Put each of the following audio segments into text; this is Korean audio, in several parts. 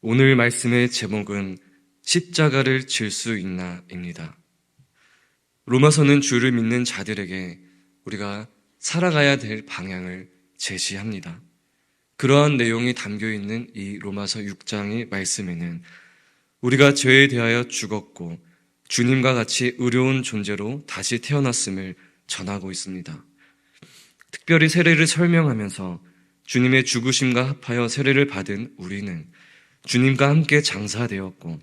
오늘 말씀의 제목은 십자가를 질 수 있나입니다. 로마서는 주를 믿는 자들에게 우리가 살아가야 될 방향을 제시합니다. 그러한 내용이 담겨 있는 이 로마서 6장의 말씀에는 우리가 죄에 대하여 죽었고 주님과 같이 의로운 존재로 다시 태어났음을 전하고 있습니다. 특별히 세례를 설명하면서 주님의 죽으심과 합하여 세례를 받은 우리는 주님과 함께 장사되었고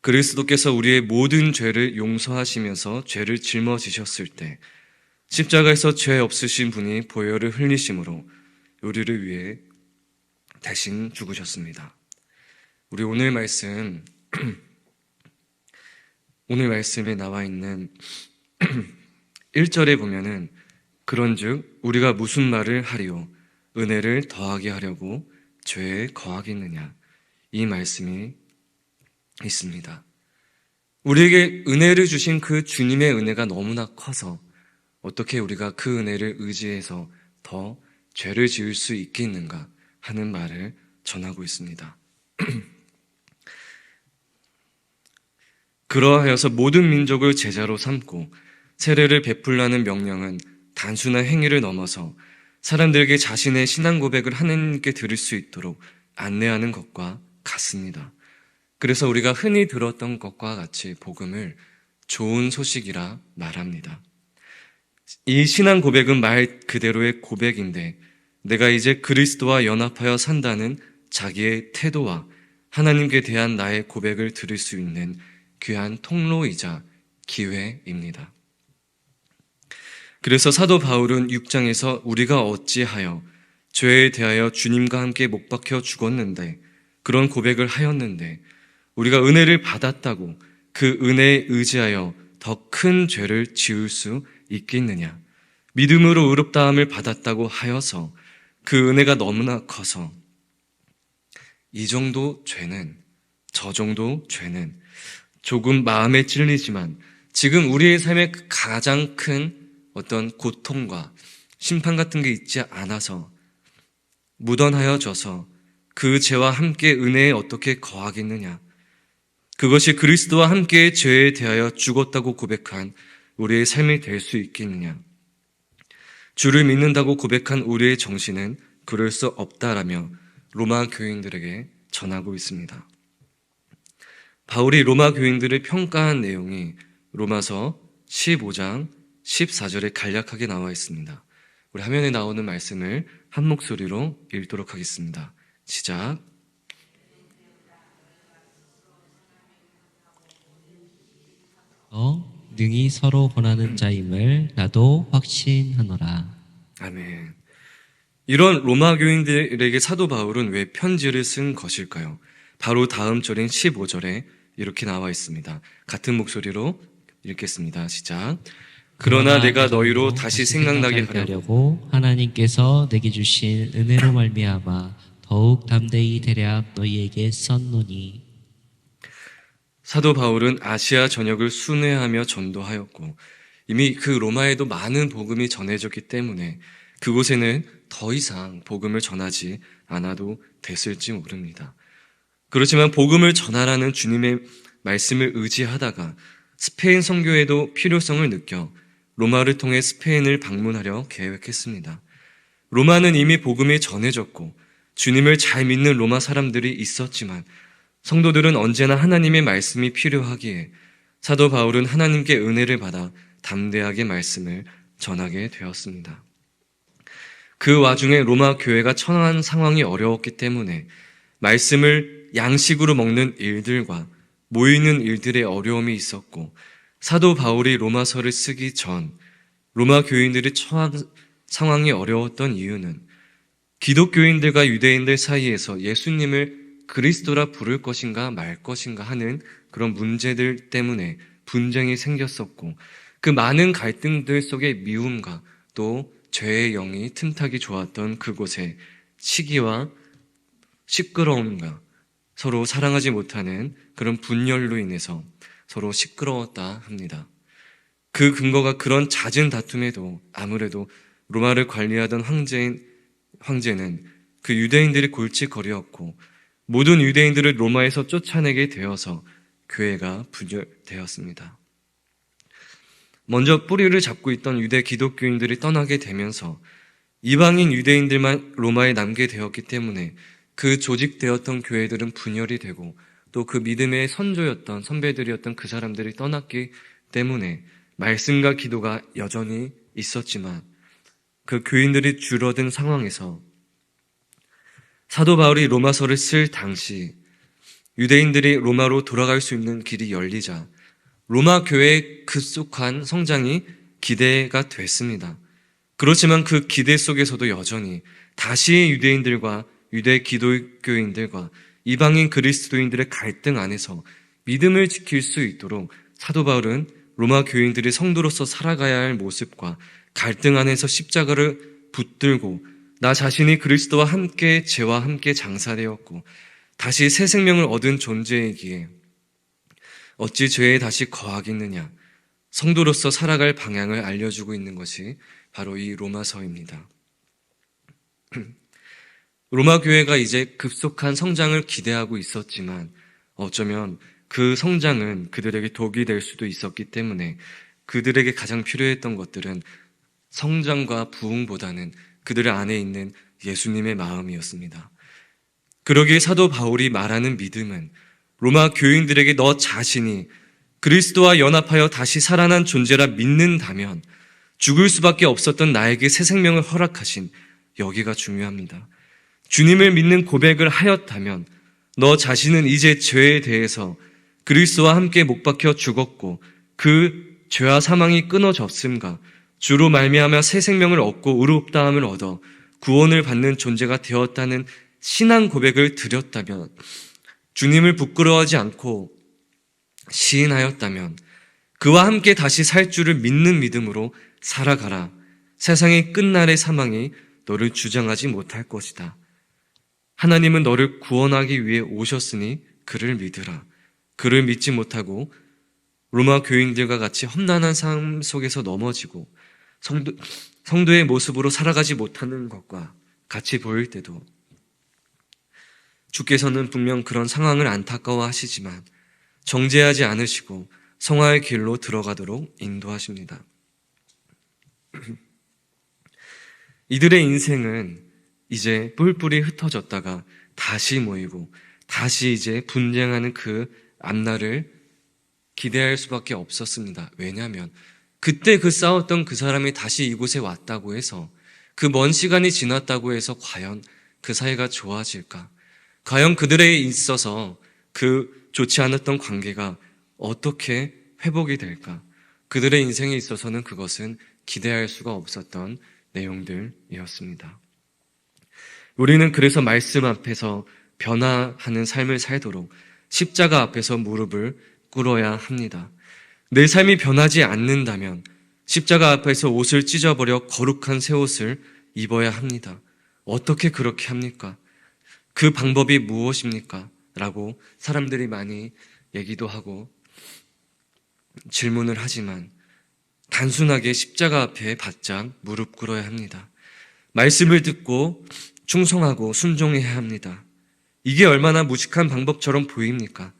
그리스도께서 우리의 모든 죄를 용서하시면서 죄를 짊어지셨을 때 십자가에서 죄 없으신 분이 보혈을 흘리심으로 우리를 위해 대신 죽으셨습니다. 우리 오늘 말씀 오늘 말씀에 나와 있는 1절에 보면은 그런즉 우리가 무슨 말을 하리요 은혜를 더하게 하려고 죄에 거하겠느냐 이 말씀이 있습니다. 우리에게 은혜를 주신 그 주님의 은혜가 너무나 커서 어떻게 우리가 그 은혜를 의지해서 더 죄를 지을 수 있겠는가 하는 말을 전하고 있습니다. 그러하여서 모든 민족을 제자로 삼고 세례를 베풀라는 명령은 단순한 행위를 넘어서 사람들에게 자신의 신앙 고백을 하나님께 들을 수 있도록 안내하는 것과 같습니다. 그래서 우리가 흔히 들었던 것과 같이 복음을 좋은 소식이라 말합니다. 이 신앙 고백은 말 그대로의 고백인데 내가 이제 그리스도와 연합하여 산다는 자기의 태도와 하나님께 대한 나의 고백을 들을 수 있는 귀한 통로이자 기회입니다. 그래서 사도 바울은 6장에서 우리가 어찌하여 죄에 대하여 주님과 함께 못 박혀 죽었는데 그런 고백을 하였는데 우리가 은혜를 받았다고 그 은혜에 의지하여 더 큰 죄를 지을 수 있겠느냐? 믿음으로 의롭다함을 받았다고 하여서 그 은혜가 너무나 커서 이 정도 죄는 저 정도 죄는 조금 마음에 찔리지만 지금 우리의 삶에 가장 큰 어떤 고통과 심판 같은 게 있지 않아서 무던하여 져서 그 죄와 함께 은혜에 어떻게 거하겠느냐? 그것이 그리스도와 함께 죄에 대하여 죽었다고 고백한 우리의 삶이 될 수 있겠느냐? 주를 믿는다고 고백한 우리의 정신은 그럴 수 없다라며 로마 교인들에게 전하고 있습니다. 바울이 로마 교인들을 평가한 내용이 로마서 15장 14절에 간략하게 나와 있습니다. 우리 화면에 나오는 말씀을 한 목소리로 읽도록 하겠습니다. 시작. 어 능히 서로 권하는 자임을 나도 확신하노라. 아멘. 이런 로마 교인들에게 사도 바울은 왜 편지를 쓴 것일까요? 바로 다음 절인 15절에 이렇게 나와 있습니다. 같은 목소리로 읽겠습니다. 시작. 그러나 내가 너희로 다시 생각나게 하려고 하나님께서 내게 주신 은혜로 말미암아 더욱 담대히 대략 너희에게 썼노니 사도 바울은 아시아 전역을 순회하며 전도하였고 이미 그 로마에도 많은 복음이 전해졌기 때문에 그곳에는 더 이상 복음을 전하지 않아도 됐을지 모릅니다. 그렇지만 복음을 전하라는 주님의 말씀을 의지하다가 스페인 선교에도 필요성을 느껴 로마를 통해 스페인을 방문하려 계획했습니다. 로마는 이미 복음이 전해졌고 주님을 잘 믿는 로마 사람들이 있었지만 성도들은 언제나 하나님의 말씀이 필요하기에 사도 바울은 하나님께 은혜를 받아 담대하게 말씀을 전하게 되었습니다. 그 와중에 로마 교회가 처한 상황이 어려웠기 때문에 말씀을 양식으로 먹는 일들과 모이는 일들의 어려움이 있었고 사도 바울이 로마서를 쓰기 전 로마 교인들이 처한 상황이 어려웠던 이유는 기독교인들과 유대인들 사이에서 예수님을 그리스도라 부를 것인가 말 것인가 하는 그런 문제들 때문에 분쟁이 생겼었고 그 많은 갈등들 속에 미움과 또 죄의 영이 틈타기 좋았던 그곳에 시기와 시끄러움과 서로 사랑하지 못하는 그런 분열로 인해서 서로 시끄러웠다 합니다. 그 근거가 그런 잦은 다툼에도 아무래도 로마를 관리하던 황제인 황제는 그 유대인들이 골칫거리였고 모든 유대인들을 로마에서 쫓아내게 되어서 교회가 분열되었습니다. 먼저 뿌리를 잡고 있던 유대 기독교인들이 떠나게 되면서 이방인 유대인들만 로마에 남게 되었기 때문에 그 조직되었던 교회들은 분열이 되고 또 그 믿음의 선조였던 선배들이었던 그 사람들이 떠났기 때문에 말씀과 기도가 여전히 있었지만 그 교인들이 줄어든 상황에서 사도 바울이 로마서를 쓸 당시 유대인들이 로마로 돌아갈 수 있는 길이 열리자 로마 교회의 급속한 성장이 기대가 됐습니다. 그렇지만 그 기대 속에서도 여전히 다시 유대인들과 유대 기독교인들과 이방인 그리스도인들의 갈등 안에서 믿음을 지킬 수 있도록 사도 바울은 로마 교인들이 성도로서 살아가야 할 모습과 갈등 안에서 십자가를 붙들고 나 자신이 그리스도와 함께 죄와 함께 장사되었고 다시 새 생명을 얻은 존재이기에 어찌 죄에 다시 거하겠느냐 성도로서 살아갈 방향을 알려주고 있는 것이 바로 이 로마서입니다. 로마 교회가 이제 급속한 성장을 기대하고 있었지만 어쩌면 그 성장은 그들에게 독이 될 수도 있었기 때문에 그들에게 가장 필요했던 것들은 성장과 부흥보다는 그들 안에 있는 예수님의 마음이었습니다. 그러기에 사도 바울이 말하는 믿음은 로마 교인들에게 너 자신이 그리스도와 연합하여 다시 살아난 존재라 믿는다면 죽을 수밖에 없었던 나에게 새 생명을 허락하신 여기가 중요합니다. 주님을 믿는 고백을 하였다면 너 자신은 이제 죄에 대해서 그리스도와 함께 못 박혀 죽었고 그 죄와 사망이 끊어졌음과 주로 말미암아 새 생명을 얻고 의롭다함을 얻어 구원을 받는 존재가 되었다는 신앙 고백을 드렸다면 주님을 부끄러워하지 않고 시인하였다면 그와 함께 다시 살 줄을 믿는 믿음으로 살아가라. 세상의 끝날의 사망이 너를 주장하지 못할 것이다. 하나님은 너를 구원하기 위해 오셨으니 그를 믿으라. 그를 믿지 못하고 로마 교인들과 같이 험난한 삶 속에서 넘어지고 성도, 성도의 모습으로 살아가지 못하는 것과 같이 보일 때도 주께서는 분명 그런 상황을 안타까워 하시지만 정죄하지 않으시고 성화의 길로 들어가도록 인도하십니다. 이들의 인생은 이제 뿔뿔이 흩어졌다가 다시 모이고 다시 이제 분쟁하는 그 앞날을 기대할 수밖에 없었습니다. 왜냐하면 그때 그 싸웠던 그 사람이 다시 이곳에 왔다고 해서 그 먼 시간이 지났다고 해서 과연 그 사이가 좋아질까? 과연 그들에 있어서 그 좋지 않았던 관계가 어떻게 회복이 될까? 그들의 인생에 있어서는 그것은 기대할 수가 없었던 내용들이었습니다. 우리는 그래서 말씀 앞에서 변화하는 삶을 살도록 십자가 앞에서 무릎을 꿇어야 합니다. 내 삶이 변하지 않는다면 십자가 앞에서 옷을 찢어버려 거룩한 새 옷을 입어야 합니다. 어떻게 그렇게 합니까? 그 방법이 무엇입니까? 라고 사람들이 많이 얘기도 하고 질문을 하지만 단순하게 십자가 앞에 바짝 무릎 꿇어야 합니다. 말씀을 듣고 충성하고 순종해야 합니다. 이게 얼마나 무식한 방법처럼 보입니까?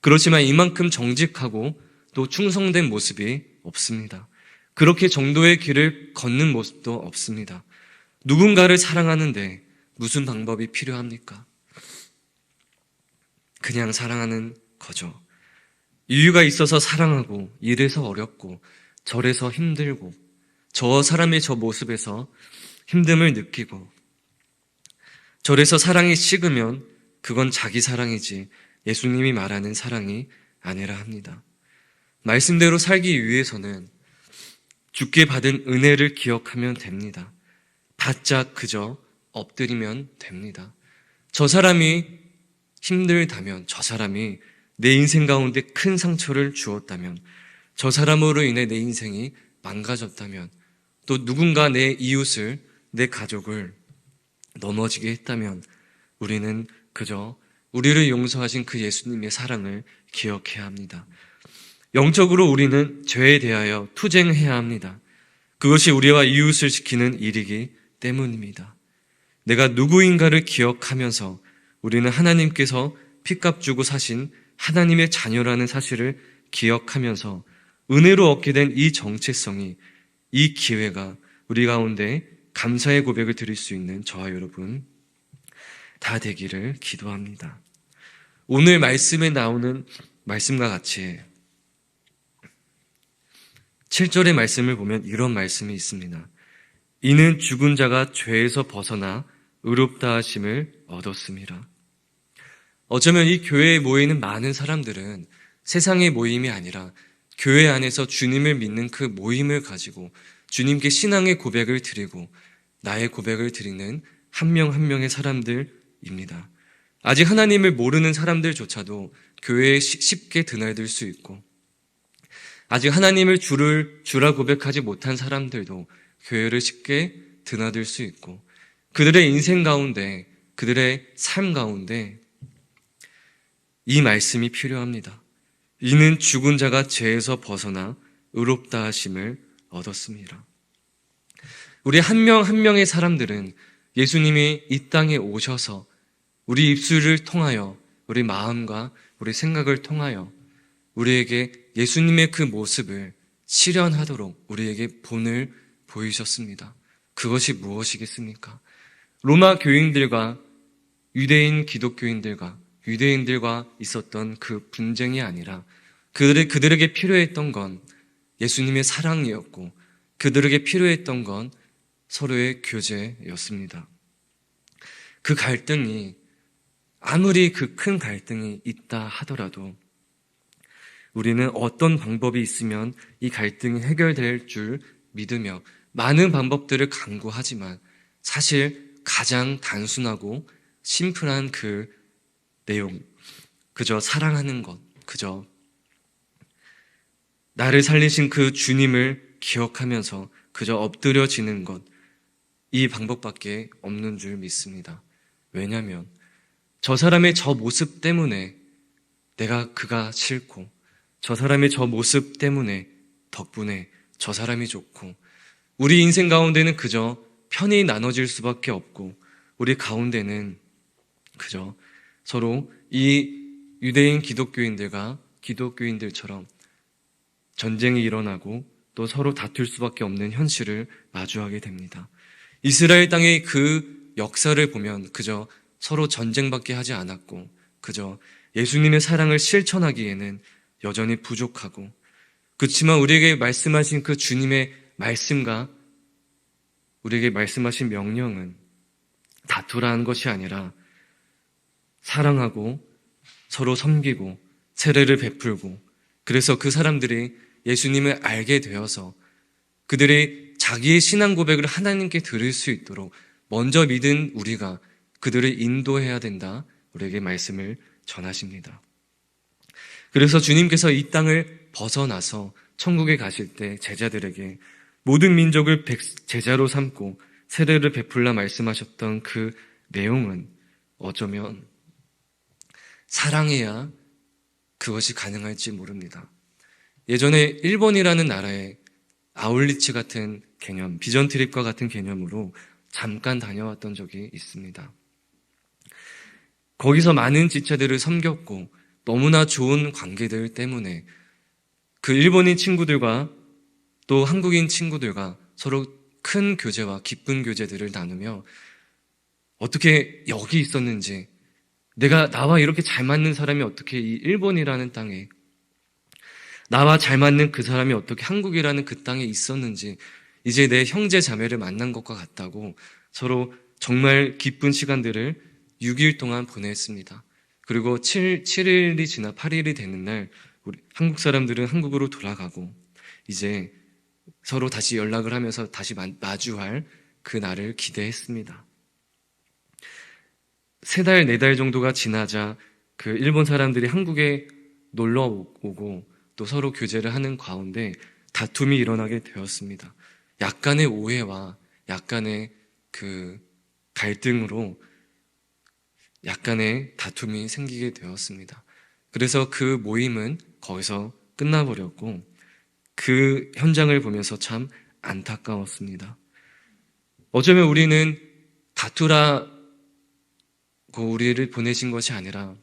그렇지만 이만큼 정직하고 또 충성된 모습이 없습니다. 그렇게 정도의 길을 걷는 모습도 없습니다. 누군가를 사랑하는데 무슨 방법이 필요합니까? 그냥 사랑하는 거죠. 이유가 있어서 사랑하고, 이래서 어렵고, 저래서 힘들고, 저 사람의 저 모습에서 힘듦을 느끼고, 저래서 사랑이 식으면 그건 자기 사랑이지 예수님이 말하는 사랑이 아니라 합니다. 말씀대로 살기 위해서는 죽게 받은 은혜를 기억하면 됩니다. 바짝 그저 엎드리면 됩니다. 저 사람이 힘들다면, 저 사람이 내 인생 가운데 큰 상처를 주었다면, 저 사람으로 인해 내 인생이 망가졌다면, 또 누군가 내 이웃을, 내 가족을 넘어지게 했다면, 우리는 그저 우리를 용서하신 그 예수님의 사랑을 기억해야 합니다. 영적으로 우리는 죄에 대하여 투쟁해야 합니다. 그것이 우리와 이웃을 지키는 일이기 때문입니다. 내가 누구인가를 기억하면서 우리는 하나님께서 피값 주고 사신 하나님의 자녀라는 사실을 기억하면서 은혜로 얻게 된 이 정체성이 이 기회가 우리 가운데 감사의 고백을 드릴 수 있는 저와 여러분 다 되기를 기도합니다. 오늘 말씀에 나오는 말씀과 같이 7절의 말씀을 보면 이런 말씀이 있습니다. 이는 죽은 자가 죄에서 벗어나 의롭다 하심을 얻었습니다. 어쩌면 이 교회에 모이는 많은 사람들은 세상의 모임이 아니라 교회 안에서 주님을 믿는 그 모임을 가지고 주님께 신앙의 고백을 드리고 나의 고백을 드리는 한명한 명의 사람들입니다. 아직 하나님을 모르는 사람들조차도 교회에 쉬- 쉽게 드나들 수 있고 아직 하나님을 주를 주라 고백하지 못한 사람들도 교회를 쉽게 드나들 수 있고 그들의 인생 가운데 그들의 삶 가운데 이 말씀이 필요합니다. 이는 죽은 자가 죄에서 벗어나 의롭다 하심을 얻었습니다. 우리 한명한 명의 사람들은 예수님이 이 땅에 오셔서 우리 입술을 통하여 우리 마음과 우리 생각을 통하여 우리에게 예수님의 그 모습을 실현하도록 우리에게 본을 보이셨습니다. 그것이 무엇이겠습니까? 로마 교인들과 유대인 기독교인들과 유대인들과 있었던 그 분쟁이 아니라 그들, 그들에게 필요했던 건 예수님의 사랑이었고 그들에게 필요했던 건 서로의 교제였습니다. 그 갈등이 아무리 그 큰 갈등이 있다 하더라도 우리는 어떤 방법이 있으면 이 갈등이 해결될 줄 믿으며 많은 방법들을 강구하지만 사실 가장 단순하고 심플한 그 내용, 그저 사랑하는 것, 그저 나를 살리신 그 주님을 기억하면서 그저 엎드려지는 것, 이 방법밖에 없는 줄 믿습니다. 왜냐하면 저 사람의 저 모습 때문에 내가 그가 싫고 저 사람의 저 모습 때문에 덕분에 저 사람이 좋고 우리 인생 가운데는 그저 편히 나눠질 수밖에 없고 우리 가운데는 그저 서로 이 유대인 기독교인들과 기독교인들처럼 전쟁이 일어나고 또 서로 다툴 수밖에 없는 현실을 마주하게 됩니다. 이스라엘 땅의 그 역사를 보면 그저 서로 전쟁밖에 하지 않았고 그저 예수님의 사랑을 실천하기에는 여전히 부족하고 그렇지만 우리에게 말씀하신 그 주님의 말씀과 우리에게 말씀하신 명령은 다투라는 것이 아니라 사랑하고 서로 섬기고 세례를 베풀고 그래서 그 사람들이 예수님을 알게 되어서 그들이 자기의 신앙 고백을 하나님께 들을 수 있도록 먼저 믿은 우리가 그들을 인도해야 된다. 우리에게 말씀을 전하십니다. 그래서 주님께서 이 땅을 벗어나서 천국에 가실 때 제자들에게 모든 민족을 백- 제자로 삼고 세례를 베풀라 말씀하셨던 그 내용은 어쩌면 사랑해야 그것이 가능할지 모릅니다. 예전에 일본이라는 나라에 아울리치 같은 개념, 비전 트립과 같은 개념으로 잠깐 다녀왔던 적이 있습니다. 거기서 많은 지체들을 섬겼고 너무나 좋은 관계들 때문에 그 일본인 친구들과 또 한국인 친구들과 서로 큰 교제와 기쁜 교제들을 나누며 어떻게 여기 있었는지 내가 나와 이렇게 잘 맞는 사람이 어떻게 이 일본이라는 땅에 나와 잘 맞는 그 사람이 어떻게 한국이라는 그 땅에 있었는지 이제 내 형제 자매를 만난 것과 같다고 서로 정말 기쁜 시간들을 6일 동안 보냈습니다. 그리고 7, 7일이 지나 8일이 되는 날 우리 한국 사람들은 한국으로 돌아가고 이제 서로 다시 연락을 하면서 다시 마- 마주할 그 날을 기대했습니다. 세 달, 네 달 정도가 지나자 그 일본 사람들이 한국에 놀러 오고 또 서로 교제를 하는 가운데 다툼이 일어나게 되었습니다. 약간의 오해와 약간의 그 갈등으로 약간의 다툼이 생기게 되었습니다. 그래서 그 모임은 거기서 끝나버렸고 그 현장을 보면서 참 안타까웠습니다. 어쩌면 우리는 다투라 우리를 보내신 것이 아니라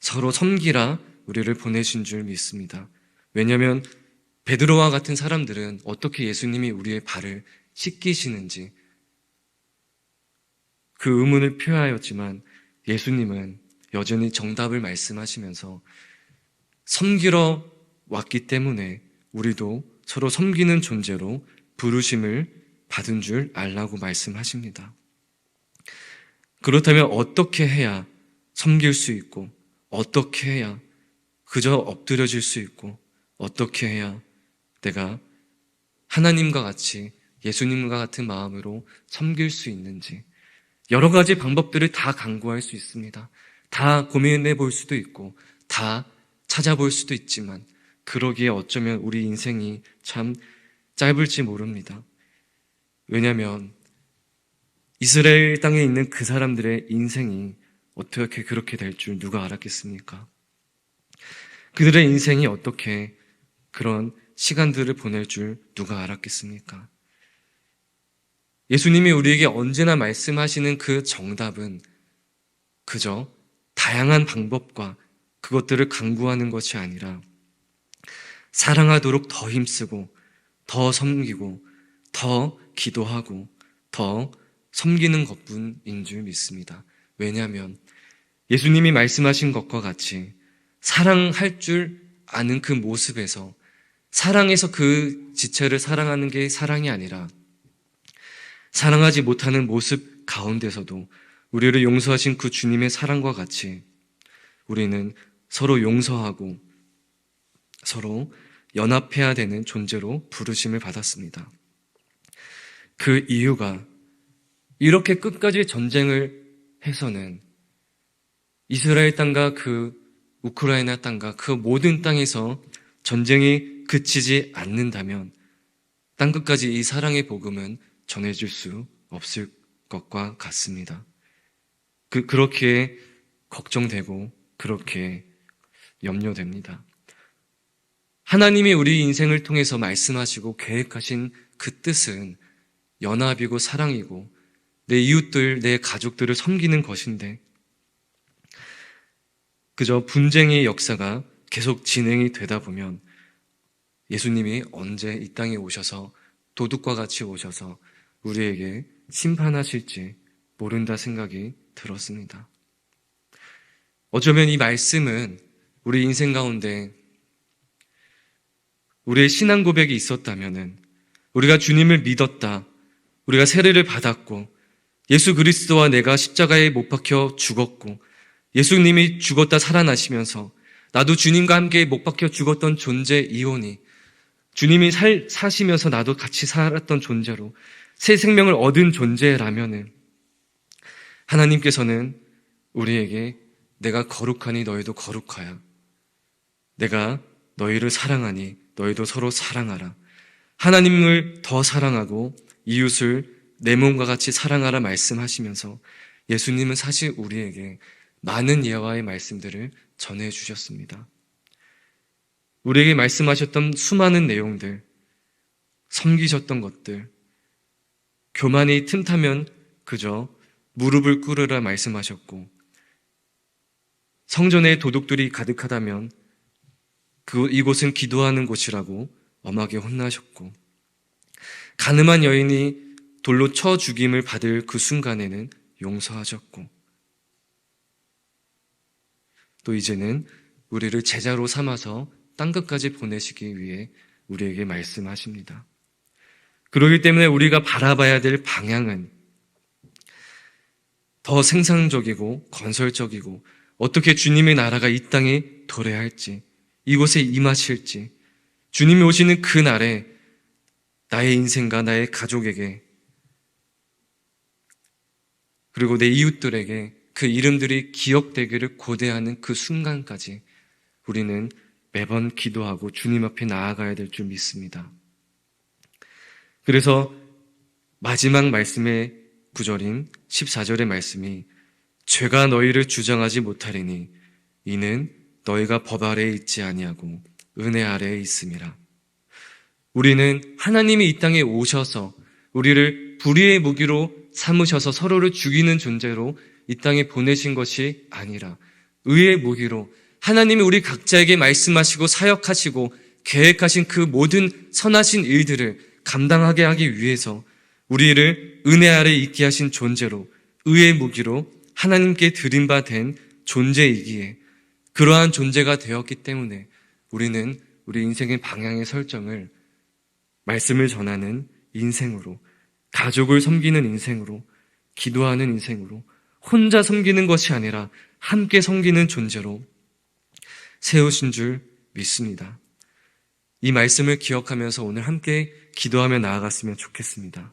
서로 섬기라 우리를 보내신 줄 믿습니다. 왜냐하면 베드로와 같은 사람들은 어떻게 예수님이 우리의 발을 씻기시는지 그 의문을 표하였지만 예수님은 여전히 정답을 말씀하시면서 섬기러 왔기 때문에 우리도 서로 섬기는 존재로 부르심을 받은 줄 알라고 말씀하십니다. 그렇다면 어떻게 해야 섬길 수 있고 어떻게 해야 그저 엎드려질 수 있고 어떻게 해야 내가 하나님과 같이 예수님과 같은 마음으로 섬길 수 있는지 여러 가지 방법들을 다 강구할 수 있습니다. 다 고민해 볼 수도 있고 다 찾아볼 수도 있지만 그러기에 어쩌면 우리 인생이 참 짧을지 모릅니다. 왜냐하면 이스라엘 땅에 있는 그 사람들의 인생이 어떻게 그렇게 될 줄 누가 알았겠습니까? 그들의 인생이 어떻게 그런 시간들을 보낼 줄 누가 알았겠습니까? 예수님이 우리에게 언제나 말씀하시는 그 정답은 그저 다양한 방법과 그것들을 강구하는 것이 아니라 사랑하도록 더 힘쓰고 더 섬기고 더 기도하고 더 섬기는 것뿐인 줄 믿습니다. 왜냐하면 예수님이 말씀하신 것과 같이 사랑할 줄 아는 그 모습에서 사랑해서 그 지체를 사랑하는 게 사랑이 아니라 사랑하지 못하는 모습 가운데서도 우리를 용서하신 그 주님의 사랑과 같이 우리는 서로 용서하고 서로 연합해야 되는 존재로 부르심을 받았습니다. 그 이유가 이렇게 끝까지 전쟁을 해서는 이스라엘 땅과 그 우크라이나 땅과 그 모든 땅에서 전쟁이 그치지 않는다면 땅 끝까지 이 사랑의 복음은 전해질 수 없을 것과 같습니다. 그, 그렇게 걱정되고 그렇게 염려됩니다. 하나님이 우리 인생을 통해서 말씀하시고 계획하신 그 뜻은 연합이고 사랑이고 내 이웃들, 내 가족들을 섬기는 것인데 그저 분쟁의 역사가 계속 진행이 되다 보면 예수님이 언제 이 땅에 오셔서 도둑과 같이 오셔서 우리에게 심판하실지 모른다 생각이 들었습니다. 어쩌면 이 말씀은 우리 인생 가운데 우리의 신앙 고백이 있었다면은 우리가 주님을 믿었다. 우리가 세례를 받았고 예수 그리스도와 내가 십자가에 못 박혀 죽었고 예수님이 죽었다 살아나시면서 나도 주님과 함께 못 박혀 죽었던 존재 이온이 주님이 살, 사시면서 나도 같이 살았던 존재로 새 생명을 얻은 존재라면은 하나님께서는 우리에게 내가 거룩하니 너희도 거룩하야. 내가 너희를 사랑하니 너희도 서로 사랑하라. 하나님을 더 사랑하고 이웃을 내 몸과 같이 사랑하라 말씀하시면서 예수님은 사실 우리에게 많은 예화의 말씀들을 전해 주셨습니다. 우리에게 말씀하셨던 수많은 내용들, 섬기셨던 것들, 교만이 틈타면 그저 무릎을 꿇으라 말씀하셨고, 성전에 도둑들이 가득하다면 그 이곳은 기도하는 곳이라고 엄하게 혼나셨고, 가늠한 여인이 돌로 쳐 죽임을 받을 그 순간에는 용서하셨고, 또 이제는 우리를 제자로 삼아서 땅 끝까지 보내시기 위해 우리에게 말씀하십니다. 그러기 때문에 우리가 바라봐야 될 방향은 더 생산적이고 건설적이고 어떻게 주님의 나라가 이 땅에 도래할지 이곳에 임하실지 주님이 오시는 그 날에 나의 인생과 나의 가족에게 그리고 내 이웃들에게 그 이름들이 기억되기를 고대하는 그 순간까지 우리는 매번 기도하고 주님 앞에 나아가야 될 줄 믿습니다. 그래서 마지막 말씀의 구절인 14절의 말씀이 죄가 너희를 주장하지 못하리니 이는 너희가 법 아래에 있지 아니하고 은혜 아래에 있음이라. 우리는 하나님이 이 땅에 오셔서 우리를 불의의 무기로 삼으셔서 서로를 죽이는 존재로 이 땅에 보내신 것이 아니라 의의 무기로 하나님이 우리 각자에게 말씀하시고 사역하시고 계획하신 그 모든 선하신 일들을 감당하게 하기 위해서 우리를 은혜 아래 있게 하신 존재로 의의 무기로 하나님께 드린 바된 존재이기에 그러한 존재가 되었기 때문에 우리는 우리 인생의 방향의 설정을 말씀을 전하는 인생으로 가족을 섬기는 인생으로 기도하는 인생으로 혼자 섬기는 것이 아니라 함께 섬기는 존재로 세우신 줄 믿습니다. 이 말씀을 기억하면서 오늘 함께 기도하며 나아갔으면 좋겠습니다.